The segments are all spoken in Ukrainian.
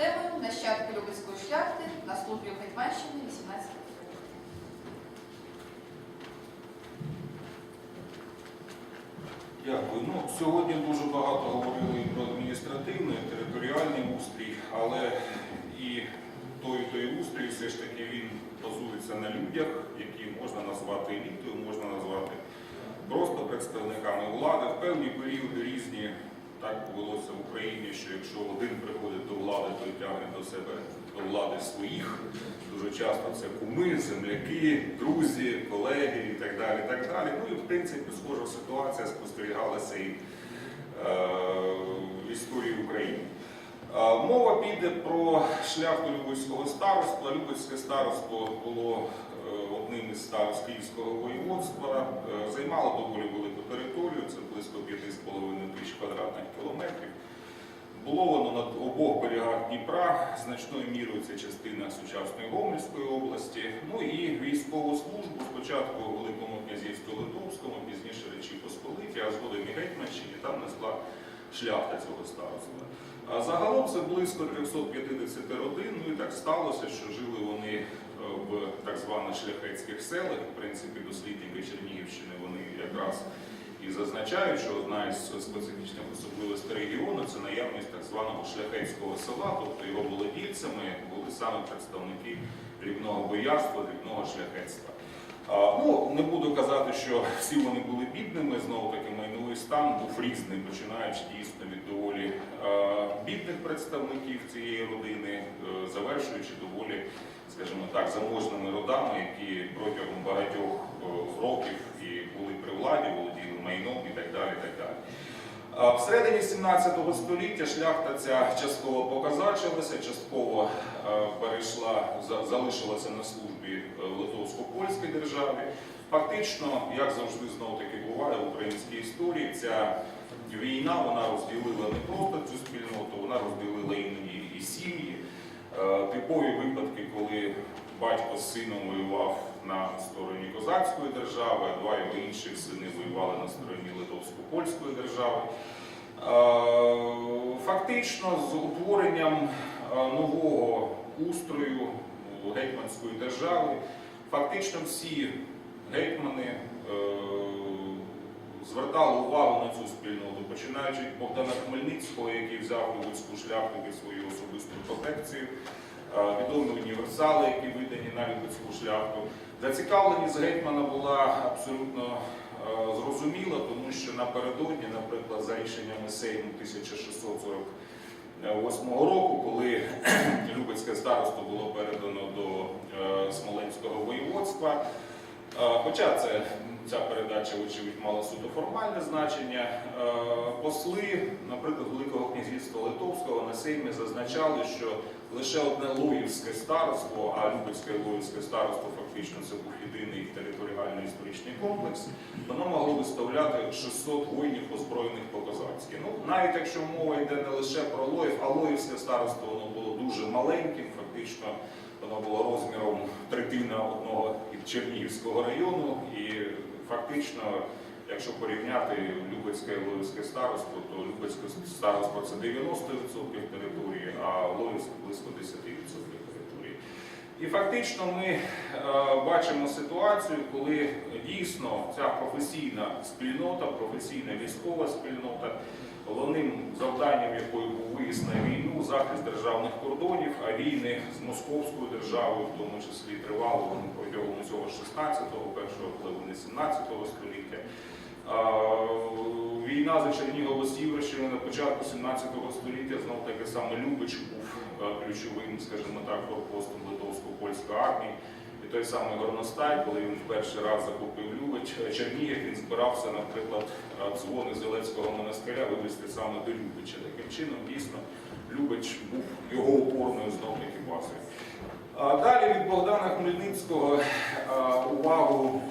темою нащадки Любецької шляхти на службі в Гетьманщині 18 років. Дякую. Ну, сьогодні дуже багато говорили і про адміністративний, територіальний устрій, але і той, той устрій все ж таки він базується на людях, які можна назвати елітою, можна назвати просто представниками влади. В певні періоди різні так повелося в Україні, що якщо один приходить до влади, то тягне до себе до влади своїх. Дуже часто це куми, земляки, друзі, колеги і так далі. так далі. Ну і в принципі схожа ситуація спостерігалася і е, в історії України. Е, Мова піде про шлях до Любецького староства. Любецьке староство було одним із старост Київського воєводства, Е, займало доволі велику територію, це близько 5,5 тисяч квадратних кілометрів. Було воно на обох берегах Дніпра, значною мірою це частина сучасної Гомельської області. Ну і військову службу спочатку в Великому князівстві Литовському, пізніше Речі Посполиті, а згодом і Гетьманщині, там несла шляхта цього староства. А загалом це близько 350 родин. Ну і так сталося, що жили вони так званих шляхетських селах. В принципі, дослідники Чернігівщини вони якраз і зазначають, що одна із специфічних особливостей регіону це наявність так званого шляхетського села, тобто його володільцями були саме представники дрібного боярства, дрібного шляхетства. Ну, не буду казати, що всі вони були бідними, знову таки майновий стан був різний, починаючи дійсно від доволі е, бідних представників цієї родини, е, завершуючи доволі, скажімо так, заможними родами, які протягом багатьох е, років і були при владі, володіли майном і так далі. І так далі. Всередині 17 століття шляхта ця частково показачилася, частково перейшла, залишилася на службі Литовсько-Польській державі. Фактично, як завжди знову таки буває в українській історії, ця війна вона розділила не просто цю спільноту, вона розділила іноді і сім'ї. Е, Типові випадки, коли батько з сином воював на стороні козацької держави, а два його інших сини воювали на стороні Литовсько-Польської держави. Е, Фактично, з утворенням е, нового устрою гетьманської держави, фактично всі гетьмани е, звертали увагу на цю спільноту, починаючи від Богдана Хмельницького, який взяв Любецьку шляхту під свою особисту протекцію, е, відомі універсали, які видані на Любецьку шляхту. Зацікавленість гетьмана була абсолютно е, зрозуміла, тому що напередодні, наприклад, за рішеннями Сейму 1648 року, коли Любецьке староство було передано до Смоленського воєводства, Хоча це, ця передача, очевидь, мала суто формальне значення, посли, наприклад, Великого князівства Литовського на Сеймі зазначали, що лише одне Лоївське староство, а Любецьке і Лоївське староство фактично це був єдиний територіально-історичний комплекс, воно могло виставляти 600 воїнів озброєних по-козацьки. Ну, навіть якщо мова йде не лише про Лоїв, а Лоївське староство воно було дуже маленьким, фактично воно було розміром третина одного від Чернігівського району, і фактично, якщо порівняти Любецьке і Лоївське староство, то Любецьке староство це 90% території, а Лоївське близько 10% території. І фактично ми е, бачимо ситуацію, коли дійсно ця професійна спільнота, професійна військова спільнота, головним завданням якої був виїзд на війну, захист державних кордонів, а війни з Московською державою, в тому числі тривали вони протягом цього 16-го, першого половини 17-го століття. Війна за Чернігово Сіверщини на початку 17 століття знов таки саме Любич був е, ключовим, скажімо так, форпостом литовсько-польської армії. І той самий Горностай, коли він в перший раз захопив Любич, е, Чернігів, він збирався, наприклад, е, дзвони Зелецького монастиря вивезти саме до Любича. Таким чином, дійсно, Любич був його опорною знов таки базою. Далі від Богдана Хмельницького увагу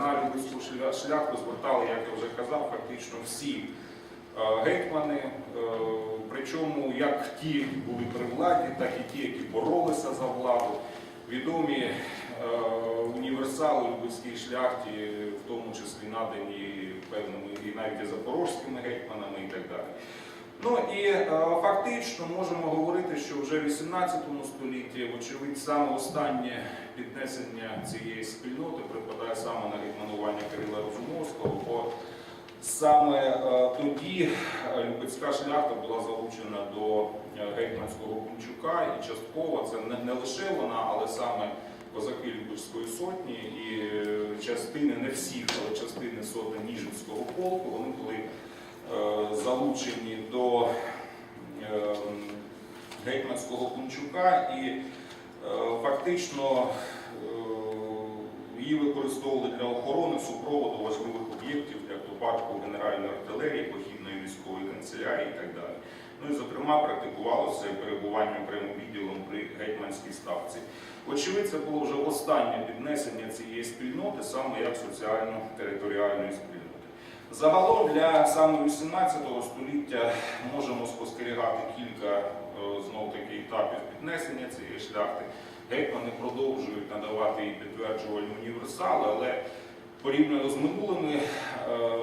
на Любецьку шля- шляхту звертали, як я вже казав, фактично всі е, гетьмани, е, причому як ті, були при владі, так і ті, які боролися за владу. Відомі е, універсали у Любецькій шляхті, в тому числі надані певними і навіть і запорозькими гетьманами і так далі. Ну і е, фактично можемо говорити, що вже в 18 столітті, вочевидь, саме останнє піднесення цієї спільноти припадає саме на гетьманування Кирила Розумовського, бо саме е, тоді е, Любецька шляхта була залучена до гетьманського Бунчука, і частково це не, лише вона, але саме козаки Любецької сотні і частини, не всіх, але частини сотні Ніжинського полку, вони були залучені до е, гетьманського Кунчука і е, фактично е, її використовували для охорони супроводу важливих об'єктів для автопарку Генеральної артилерії, похідної військової канцелярії і так далі. Ну і зокрема практикувалося перебування окремим відділом при гетьманській ставці. Очевидь, це було вже останнє піднесення цієї спільноти саме як соціально-територіальної спільноти. Загалом для саме 18 століття можемо спостерігати кілька е, знов таки етапів піднесення цієї шляхти. Гетьмани продовжують надавати їй підтверджувальні універсали, але порівняно з минулими е,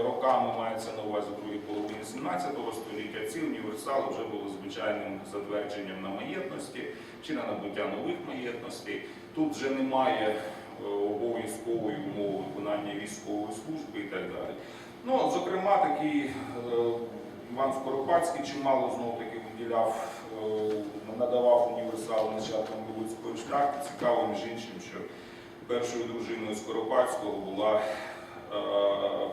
роками мається на увазі другій половині 17 століття, ці універсали вже були звичайним затвердженням на маєтності чи на набуття нових маєтностей. Тут вже немає е, обов'язкової умови виконання військової служби і так далі. Ну, зокрема, такий е, Іван Скоропадський чимало знов таки виділяв, е, надавав універсал нащадкам Луцької шляхти. Цікаво, між іншим, що першою дружиною Скоропадського була е,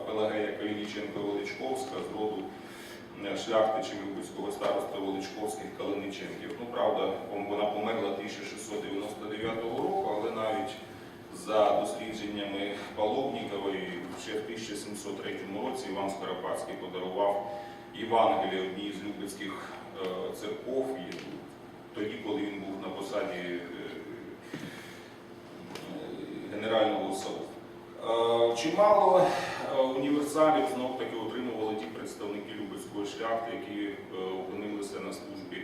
Пелагея Калініченко Величковська з роду шляхтичів Любицького староста Величковських Калиниченків. Ну, правда, вона померла 1699 року, але навіть за дослідженнями Паловнікової ще в 1703 році Іван Скоропадський подарував Євангеліє одній з любецьких е, церков, і тоді, коли він був на посаді е, е, генерального суду. Е, Чимало універсалів знов таки отримували ті представники Любецької шляхти, які опинилися на службі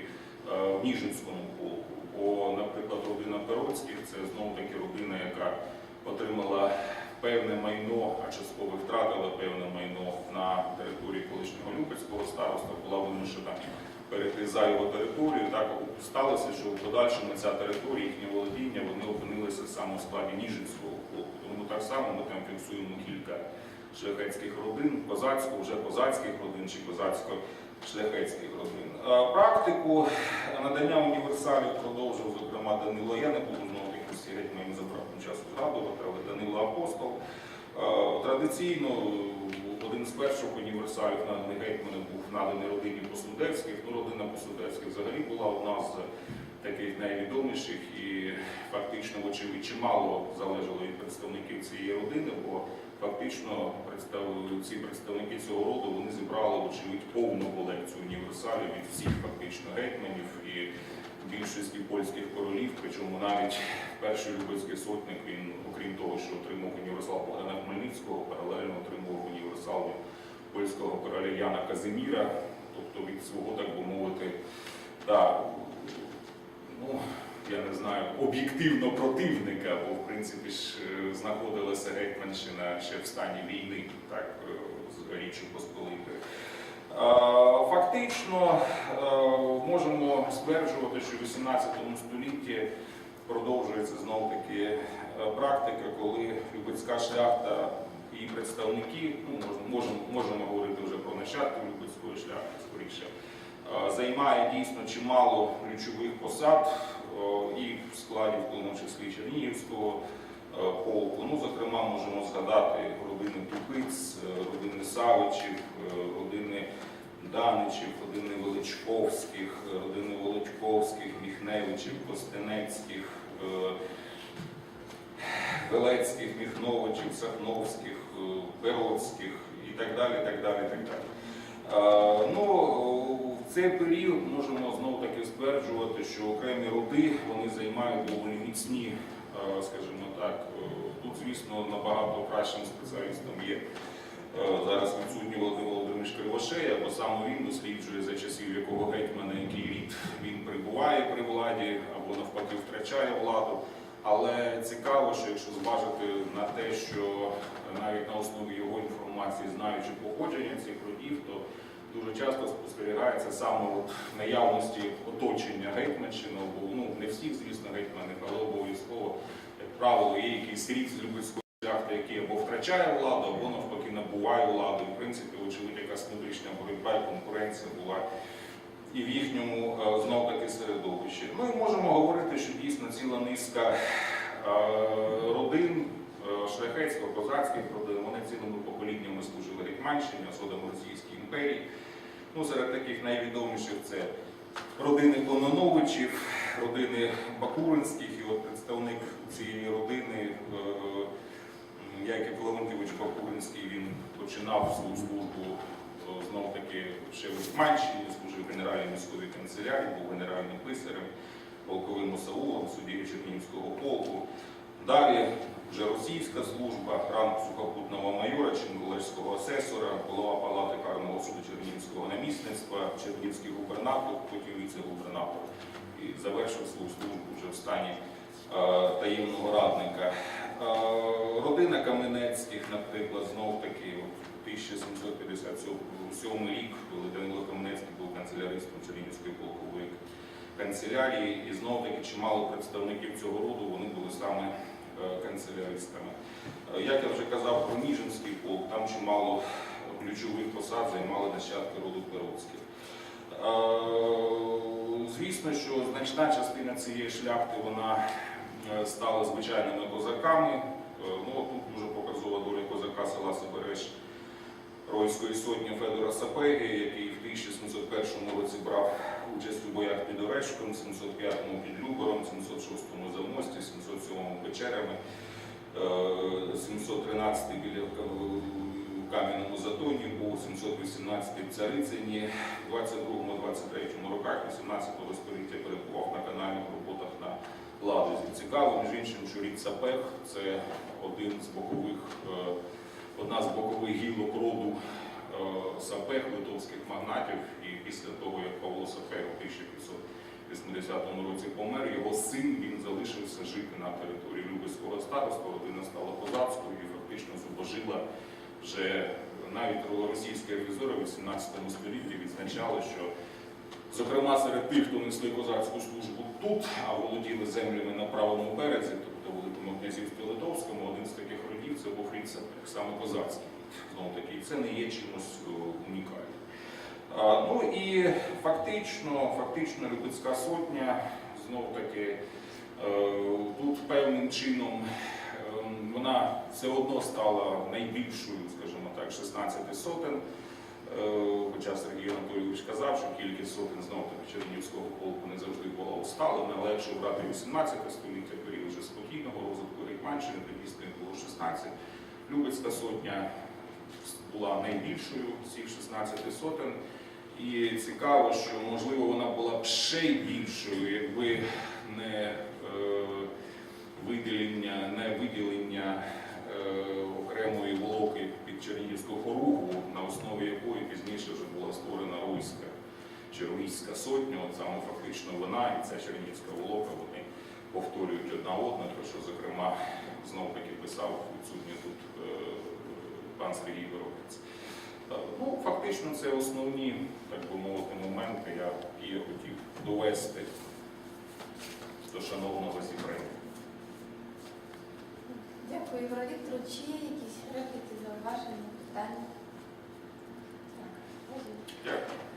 в Ніжинському полку. Бо, наприклад, родина Пероцьких це знов таки родина, яка отримала певне майно, а частково втратила певне майно на території колишнього Любецького староста, була вимушена перейти за його територію. Так сталося, що в подальшому ця територія, їхнє володіння, вони опинилися саме в складі Ніжинського полку. Тому так само ми там фіксуємо кілька шляхетських родин, козацько, вже козацьких родин чи козацько-шляхетських родин. Практику надання універсалів продовжив, зокрема, Данило. Я не буду знову таки всі гетьмані за часу згадувати, але Данило Апостол. Е, Традиційно один з перших універсалів наданий гетьманом був наданий родині Посудевських. Ну, родина Посудевських взагалі була одна з таких найвідоміших і фактично, вочевидь, чимало залежало від представників цієї родини, бо фактично ці представники цього роду вони зібрали, вочевидь, повну колекцію універсалів від всіх фактично гетьманів більшості польських королів, причому навіть перший любецький сотник, він, окрім того, що отримав універсал Богдана Хмельницького, паралельно отримував універсал польського короля Яна Казиміра, тобто від свого, так би мовити, та, ну, я не знаю, об'єктивно противника, бо в принципі ж е, знаходилася Гетьманщина ще в стані війни, так, е, з Річчю Посполитою. Фактично е, можемо стверджувати, що в 18 столітті продовжується знов таки е, практика, коли Любецька шляхта і представники, ну можемо, можемо, говорити вже про нащадків Любецької шляхти скоріше, е, займає дійсно чимало ключових посад і в складі, в тому числі Чернігівського полку. Ну, зокрема, можемо згадати родини Тупиць, родини Савичів, Даничів, родини Величковських, е, родини Волочковських, Міхневичів, Костенецьких, е, Велецьких, Міхновичів, Сахновських, е, Пероцьких і так далі. так далі, так далі. Е, Ну, в цей період можемо знову таки стверджувати, що окремі роди вони займають доволі міцні, е, скажімо так, е, тут, звісно, набагато кращим спеціалістом є е, зараз відсутній Володимир Володимирович Кривошея, бо саме він досліджує за часів якого гетьмана, який рід він прибуває при владі або навпаки втрачає владу. Але цікаво, що якщо зважити на те, що навіть на основі його інформації, знаючи походження цих родів, то дуже часто спостерігається саме от наявності оточення гетьманщини, бо ну не всіх, звісно, гетьманів, але обов'язково, як правило, є якийсь рід з любецької шляхти, який або втрачає владу, або навпаки набуває владу. І, в принципі, очевидь, якась внутрішня боротьба і конкуренція була і в їхньому е, знов таки середовищі. І можемо говорити, що дійсно ціла низка е, родин, е, шляхетсько-козацьких родин, вони цілими поколіннями служили Гетьманщині, згодом Російській імперії. Ну, серед таких найвідоміших це родини Кононовичів, родини Бакуринських, і от представник цієї родини Яків Леонтьович Бакуринський, він починав свою службу е, знов таки ще в Гетьманщині, служив Генеральній міськовій канцелярії, був генеральним писарем, полковим осаулом, суддєю Чернігівського полку. Далі вже російська служба, ранг сухопутного майора, чингулерського асесора, голова палати карного суду Чернігівського намісництва, Чернігівський губернатор, потім віце-губернатор і завершив свою службу вже в стані е, таємного радника. Родина Каменецьких, наприклад, знов таки от 1757 рік, коли Данило Каменецький був канцеляристом Чернігівської полкової канцелярії, і знов таки чимало представників цього роду вони були саме е, канцеляристами. Е, Як я вже казав про Ніжинський полк, там чимало ключових посад займали нащадки роду Перовських. Е, Звісно, що значна частина цієї шляхти вона е, стала звичайними козаками. Е, Ну, тут дуже показова доля козака села Сибереш Ройської сотні Федора Сапеги, який в 1701 році брав участь у боях під Орешком, 705-му під Любором, 706-му за Мості, 707-му Печерами, е, 713-й біля К- Кам'яному Затоні був, 718-й в Царицині, в 22-23 роках 18-го століття перебував на канальних роботах на Ладозі. Цікаво, між іншим, що рід Сапег – це один з бокових, е, одна з бокових гілок роду е, Сапег, литовських магнатів. І після того, як Павло Сапег у 1580 році помер, його син він залишився жити на території Любецького староства, родина стала козацькою і фактично зубожила вже навіть російські ревізори в 18 столітті відзначали, що зокрема серед тих, хто несли козацьку службу тут, а володіли землями на правому березі, тобто Великому князівстві Литовському, один з таких родів це був рід саме козацький. Знову таки, це не є чимось е, унікальним. Ну і фактично, фактично Любецька сотня, знов таки, е, тут певним чином ем, вона все одно стала найбільшою, скажімо так, 16 сотень. Е, Хоча Сергій Анатолійович казав, що кількість сотень знов таки Чернігівського полку не завжди була усталена, але якщо брати 18 століття, період вже спокійного розвитку Гетьманщини, тоді з них було 16. Любецька сотня була найбільшою з цих 16 сотень. І цікаво, що можливо вона була б ще й більшою, якби не е, виділення, не виділення е, окремої під Чернігівського ругу, на основі якої пізніше вже була створена Руська чи Руська сотня, от саме фактично вона і ця Чернігівська волока, вони повторюють одна одну, про що, зокрема, знов таки писав відсутній тут е, пан Сергій Горобець. Е, Ну, фактично, це основні, так би мовити, моменти, які я хотів довести до шановного зібрання. Дякую, Ігор Вікторович. Чи є якісь репліки зауваження, питання. Дякую.